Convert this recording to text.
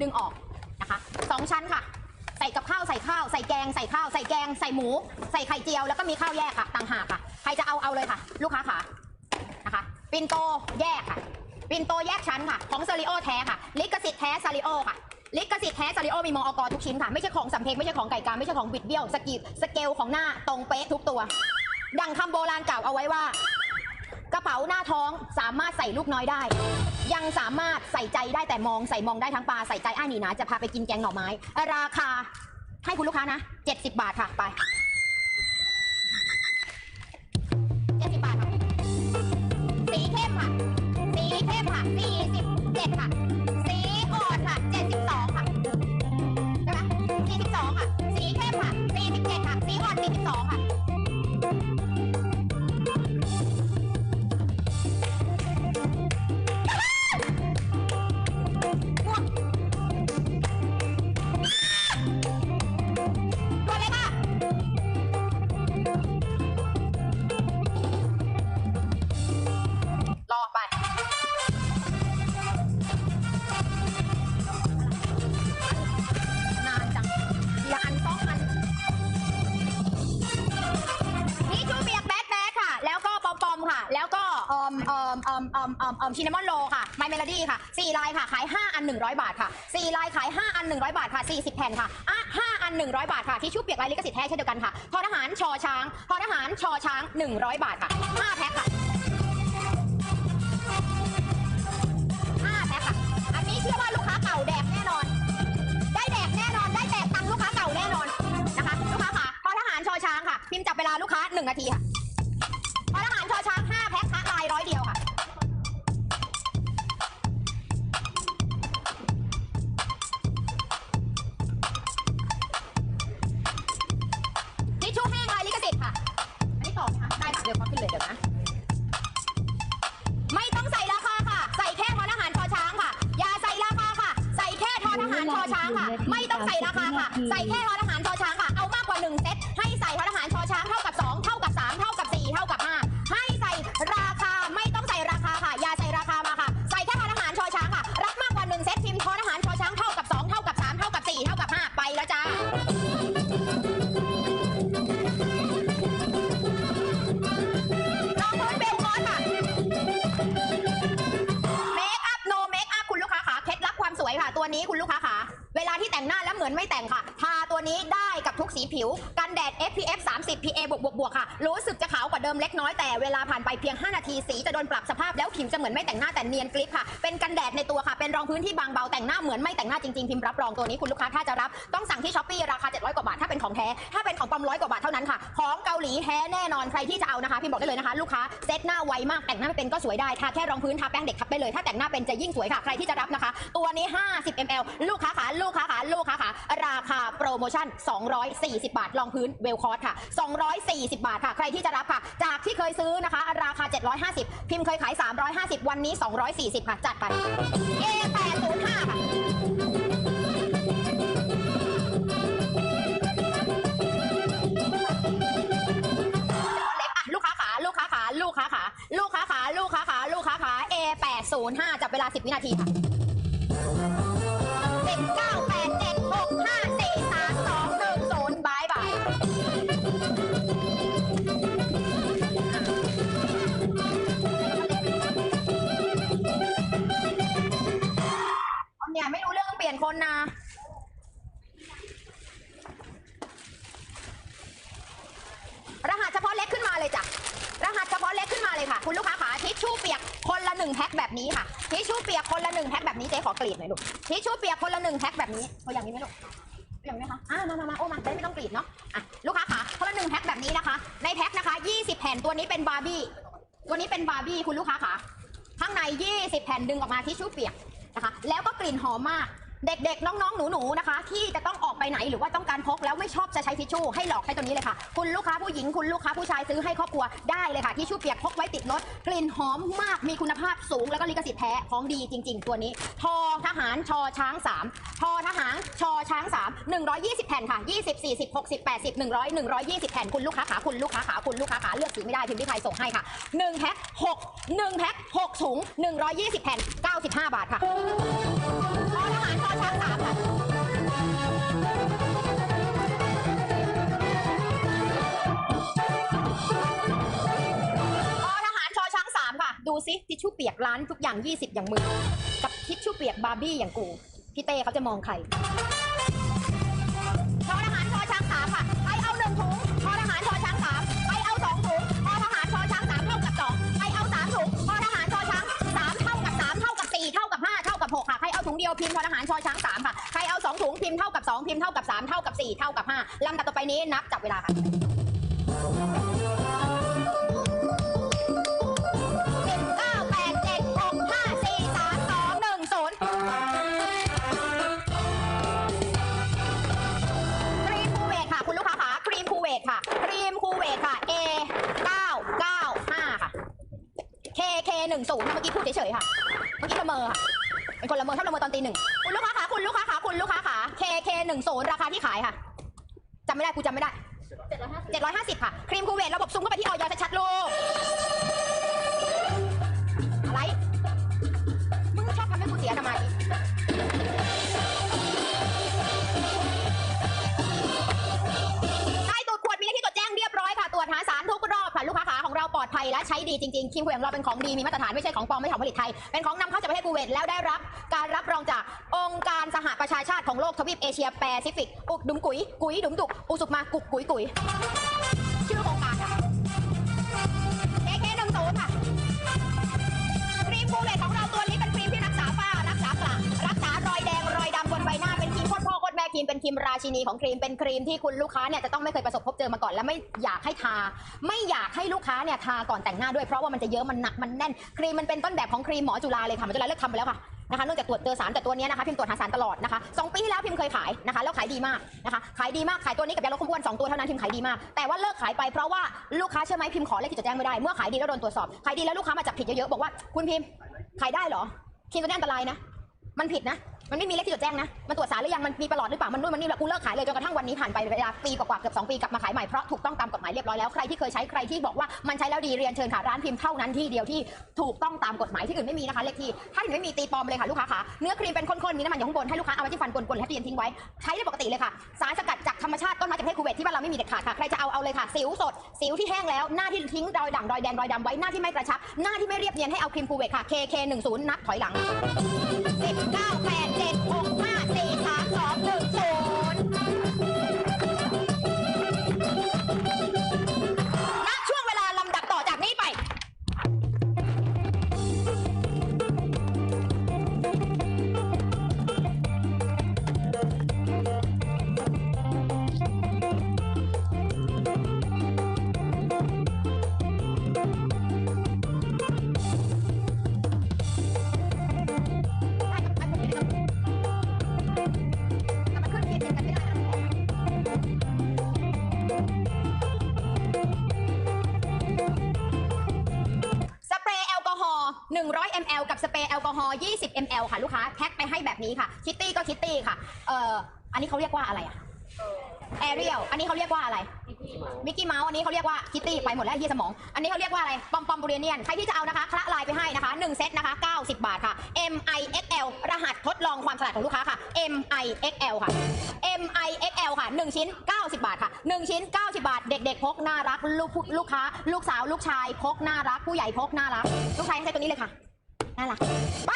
ดึงออกนะคะสองชั้นค่ะ ใส่กับข้าวใส่ข้าวใส่แกงใส่ข้าวใส่แกงใส่หมู ใส่ไข่เจียวแล้วก็มีข้าวแยกค่ะต่างหากค่ะ ใครจะเอาเอาเลยค่ะ ลูกค้าค่ะนะคะปินโตแยกค่ะปินโตแยกชั้นค่ะ ของซาริโอแท้ค่ะ ลิขสิทธิ์แท้ซาริโอค่ะลิขสิทธิ์แท้ซาริโอมีมอกทุกชิ้นค่ะ ไม่ใช่ของสำเพ็งไม่ใช่ของไก่กาไม่ใช่ของบิดเบี้ยวสกีสเกลของหน้าตรงเป๊ะทุกตัว ดังคำโบราณกล่าวเอาไว้ว่า กระเป๋าหน้าท้องสามารถใส่ลูกน้อยได้ ยังสามารถใส่ใจได้แต่มองใส่มองได้ทั้งปลาใส่ใจอ้ายหนีหนะจะพาไปกินแกงหน่อไม้ ราคาให้คุณลูกค้านะ 70 บาทค่ะไป อ่มเอ่มเอ่มเอ่มเอ่มเอ่มชินามอนโลค่ะไมเมโลดี้ค่ะสี่ลายค่ะขาย5อัน100บาทค่ะสี่ลายขาย5อัน100บาทค่ะ40แผ่นค่ะอะ5อัน100บาทค่ะที่ชูเปียกลายลิขสิทธิ์แท้เช่นเดียวกันค่ะทอทหารชอช้างทอทหารชอช้าง100บาทค่ะ5แพ็คค่ะ5แพ็คค่ะอันนี้เชื่อว่าลูกค้าเก่าแดกแน่นอน ได้แดกแน่นอนได้แดกตังค์ลูกค้าเก่าแน่นอนนะคะลูกค้าค่ะทอทหารชอช้างค่ะพิมพ์จับเวลาลูกค้า1นาทีค่ะ ส่ราคาค่ะ ใส่แค่ทอทหารชอช้างค่ะ เอามากกว่า1เซต บวกบวกค่ะ รู้สึกจะขาวกว่าเดิมเล็กน้อยแต่เวลาผ่านไปเพียง 5 นาทีสีจะโดนปรับสภาพแล้วผิวจะเหมือนไม่แต่งหน้าแต่เนียนกลิปค่ะ เป็นกันแดดในตัวค่ะ เป็นรองพื้นที่บางเบาแต่งหน้าเหมือนไม่แต่งหน้าจริงๆพิมพ์รับรองตัวนี้คุณลูกค้าถ้าจะรับต้องสั่งที่ช้อปปี้ราคา 700 กว่าบาทถ้าเป็นของแท้ถ้าเป็นของปลอมร้อยกว่าบาทเท่านั้นค่ะของเกาหลีแท้แน่นอนใครที่จะเอานะคะพิมพ์บอกได้เลยนะคะ ลูกค้าเซตหน้าไวมากแต่งหน้าไม่เป็นก็สวยได้ทาแค่รองพื้นทาแป้งเด็กทับได้เลยถ้าแต่งหน้าเป็นจะยิ่งสวยค่ะใครที่จะรับนะคะ ตัวนี้ 50 ml ลูกค้าขาลูกค้าขาลูกค้าขาราคาโปรโมชั่น 240 บาทรองพื้นเวลคอร์สค่ะ 240 บาทค่ะ ใครที่จะรับค่ะ จากที่เคยซื้อนะคะ ราคา 750 พิมพ์เคยขาย 350 วันนี้ 240 ค่ะ จัดไปเล็กอะลูกค้าขาลูกค้าขาลูกค้าขาลูกค้าขาลูกค้าขาลูกค้าขา A805 จับเวลา 10 วินาทีค่ะ10 รื่องเปลี่ยนคนนะรหัสเฉพาะเล็กขึ้นมาเลยจ้ะรหัสเฉพาะเล็กขึ้นมาเลยค่ะ คุณลูกค้าขาทิชชู่เปียกคนละหนึ่งแพ็คแบบนี้ค่ะทิชชู่เปียกคนละหนึ่งแพ็คแบบนี้เจ๊ขอกรีดหน่อยลูกทิชชู่เปียกคนละหนึ่งแพ็คแบบนี้ตัวอย่างนี้ไหมลูกตัวอย่างนี้ไหมคะอ่ามามามาโอ้มาได้ไม่ต้องกรีดเนาะอะลูกค้าขาคนละหนึ่งแพ็คแบบนี้นะคะ ในแพ็คนะคะ20แผ่นตัวนี้เป็นบาร์บี้ตัวนี้เป็นบาร์บี้คุณลูกค้าขาข้างใน20แผ่นดึงออกมาทิชชู่เปียก นะคะ แล้วก็กลิ่นหอมมาก เด็กๆ น้องๆ หนูๆ นะคะ ที่จะต้องออก ไปไหน หรือว่าต้องการพกแล้วไม่ชอบจะใช้ทิชชู่ให้หลอกใช้ตัวนี้เลยค่ะ คุณลูกค้าผู้หญิงคุณลูกค้าผู้ชายซื้อให้ครอบครัวได้เลยค่ะทิชชู่เปียกพกไว้ติดรถกลิ่นหอมมากมีคุณภาพสูงแล้วก็ลิขสิทธิ์แท้ของดีจริง ๆ ตัวนี้ ทอทหารชอช้าง3ทอทหารชอช้าง 3 120 แผ่นค่ะ 20 40 60 80 100 120 แผ่นคุณลูกค้าขาคุณลูกค้าขาคุณลูกค้าขาเลือกสีไม่ได้พิมพ์ที่ไทยส่งให้ค่ะ1แพ็ค6 1แพ็ค6ถุง120 แผ่น 95 บาทค่ะทอทหารชอช้าง3 ดูซิทิชชู่เปียกร้านทุกอย่าง 20 อย่างมึง กับทิชชู่เปียกบาร์บี้อย่างกู พี่เต้เขาจะมองใครทอทหารชอช้างสามค่ะไปเอาหนึ่งถุงทอทหารชอช้างสามไปเอาสองถุงทอทหารชอช้างสามเท่ากับสองไปเอาสามถุงทอทหารชอช้างสามเท่ากับสามเท่ากับสี่เท่ากับห้าเท่ากับหกค่ะใครเอาถุงเดียวพิมพ์ทอทหารชอช้างสามค่ะใครเอาสองถุงพิมพ์เท่ากับสองพิมพ์เท่ากับสามเท่ากับสี่เท่ากับห้าลำดับต่อไปนี้นับจับเวลาค่ะ ตีหนึ่งคุณลูกค้าค่ะคุณลูกค้าค่ะคุณลูกค้าค่ะ K K หนึ่งศูนย์ราคาที่ขายค่ะจำไม่ได้กูจำไม่ได้750ค่ะ ครีมคูเวตระบบซูมเข้าไปที่ออยชัดๆลูกอะไร มึงชอบทำให้กูเสียทำไมต้ตูดขวดมีหน้าที่ตรวจแจ้งเรียบร้อยค่ะตรวจหาสารทุกรอบค่ะลูกค้าขาของเราปลอดภัยและใช้ดีจริงๆครีมคูเวตของเราเป็นของดีมีมาตรฐานไม่ใช่ของปลอมไม่ใช่ของผลิตไทยเป็นของนำเข้าจากประเทศคูเวตแล้วได้รับ รรับรองจากองค์การสหประชาชาติของโลกทวีปเอเชียแปซิฟิก อุกดุมกุย กุยดุมดุก อุสุกมากุกกุยกุย ชื่อโครงการค่ะ KK หนึ่งศูนย์ค่ะครีมคูเวตของเราตัวนี้เป็นครีมที่รักษาฝ้ารักษากระรักษารอยแดงรอยดำบนใบหน้าเป็นครีมโคตรพ่อโคตรแม่ครีมเป็นครีมราชินีของครีมเป็นครีมที่คุณลูกค้าเนี่ยจะต้องไม่เคยประสบพบเจอมาก่อนและไม่อยากให้ทา ไม่อยากให้ลูกค้าเนี่ยทาก่อนแต่งหน้าด้วยเพราะว่ามันจะเยอะมันหนักมันแน่น ครีมมันเป็นต้นแบบของครีมหมอจุฬาเลยค่ะหมอจุฬาเลิกทำไปแล้วค่ะ นะคะเนื่องจากตรวจเจอสารแต่ตัวนี้นะคะพิมตรวจหาสารตลอดนะคะสองปีที่แล้วพิมเคยขายนะคะแล้วขายดีมากนะคะขายดีมากขายตัวนี้กับยาลดความอ้วนสองตัวเท่านั้นพิมขายดีมากแต่ว่าเลิกขายไปเพราะว่าลูกค้าเชื่อไหมพิมขอเลขที่จดแจ้งไม่ได้เมื่อขายดีแล้วโดนตรวจสอบขายดีแล้วลูกค้ามาจับผิดเยอะๆบอกว่าคุณพิมขายได้เหรอครีมตัวนี้อันตรายนะ มันผิดนะ มันไม่มีเลขที่จดแจ้งนะ มันตรวจสารหรือยัง มันมีประหลอดหรือเปล่า มันนู่นมันนี่แล้วกูเลิกขายเลยจนกระทั่งวันนี้ผ่านไปเวลาปีกว่าๆเกือบ2ปีกลับมาขายใหม่เพราะถูกต้องตามกฎหมายเรียบร้อยแล้ว ใครที่เคยใช้ใครที่บอกว่ามันใช้แล้วดีเรียนเชิญค่ะร้านพิมพ์เท่านั้นที่เดียวที่ถูกต้องตามกฎหมายที่อื่นไม่มีนะคะเลขที่ถ้าอื่นไม่มีตีปลอมเลยค่ะลูกค้าค่ะเนื้อครีมเป็นข้นๆมีน้ำมันอยู่ข้างบนให้ลูกค้าเอาไว้ที่ฟันกลนๆและตู้เย็นทิ้งไว้ใช้ได้ปกติเลยค่ะ สารสกัดจากธรรมชาติต้นไม้จากประเทศคูเวตที่บ้านเราไม่มีเด็ดขาดค่ะใครจะเอาเอาเลยค่ะสิวสดสิวที่แห้งแล้วหน้าที่ทิ้งรอยด่างรอยแดงรอยดำไว้หน้าที่ไม่กระชับหน้าที่ไม่เรียบเนียนให้เอาครีมคูเวตค่ะ KK 1 0 นับถอยหลัง 100 ml กับสเปรย์แอลกอฮอล์20 ml ค่ะลูกค้าแพ็คไปให้แบบนี้ค่ะ คิตตี้ก็คิตตี้ค่ะเอ่ออันนี้เขาเรียกว่าอะไรอะแอเรียลอันนี้เขาเรียกว่าอะไร มิกกี้เมาส์ อันนี้เขาเรียกว่าคิตตี้ไปหมดแล้วเฮียสมอง อันนี้เขาเรียกว่าอะไร ปอมปอมบูเรเนียน ใครที่จะเอานะคะคละลายไปให้นะคะ 1 เซตนะคะ 90 บาทค่ะ M I X L รหัสทดลองความฉลาดของลูกค้าค่ะ M I X L ค่ะ M I X L ค่ะ 1 ชิ้น 90 บาทค่ะ 1 ชิ้น 90 บาท เด็กๆ พกน่ารัก ลูกผู้ลูกค้า ลูกสาว ลูกชาย พกน่ารัก ผู้ใหญ่พกน่ารัก ลูกชายให้ใช้ตัวนี้เลยค่ะ น่ารักไป